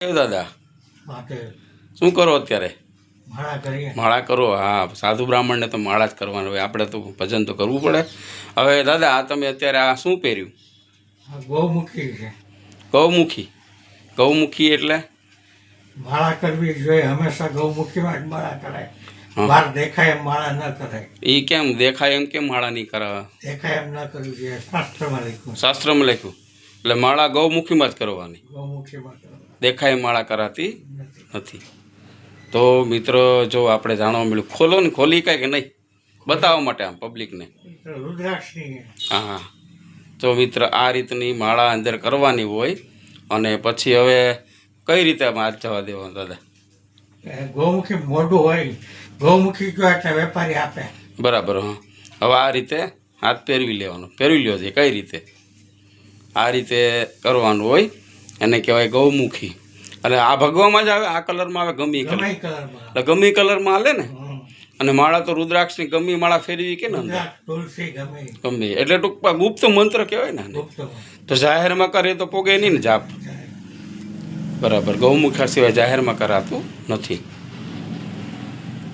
દાદા શું કરો અત્યારે? માળા કરો હા સાધુ બ્રાહ્મણને તો માળા જ કરવાનું હોય આપણે તો ભજન તો કરવું પડે. હવે દાદા આ તમે અત્યારે આ શું પહેર્યું? ગૌમુખી છે. ગૌમુખી. ગૌમુખી એટલે? માળા કરવી જોઈએ હંમેશા ગૌમુખીમાં જ માળા કરાય. બહાર દેખાય એમ માળા ન કરાય. એ કેમ દેખાય એમ કેમ માળા નહીં કરાવે? દેખાય એમ ન કરવી જોઈએ શાસ્ત્રમાં લખ્યું. શાસ્ત્રમાં લખ્યું. એટલે માળા ગૌમુખીમાં જ કરવાની. દેખાય માળા કરાતી નથી. તો મિત્રો જો આપણે જાણવા મળ્યું ખોલો ને ખોલી કાંઈ કે નહીં? બતાવવા માટે આમ પબ્લિકને હા હા. તો મિત્ર આ રીતની માળા અંદર કરવાની હોય અને પછી હવે કઈ રીતે હાથ જવા દેવાનો દાદા? ગૌમુખી મોઢું હોય ગૌમુખી જો એટલે વેપારી આપે? બરાબર હા. હવે આ રીતે હાથ પહેરવી લેવાનો. પહેરવી લ્યો છે કઈ રીતે? આ રીતે કરવાનું હોય. એને કહેવાય ગૌમુખી. અને આ ભગવામાં જ આવે આ કલરમાં આવે ગમી કલર. એટલે ગમી કલરમાં આવે ને? અને માળા તો રુદ્રાક્ષની ગમી માળા ફેરવી કે ને ગમી. એટલે ટૂંકમાં ગુપ્ત મંત્ર કહેવાય ને તો જાહેરમાં કરે તો પોગે નહીં ને જાપ? બરાબર. ગૌમુખા સિવાય જાહેરમાં કરાતું નથી.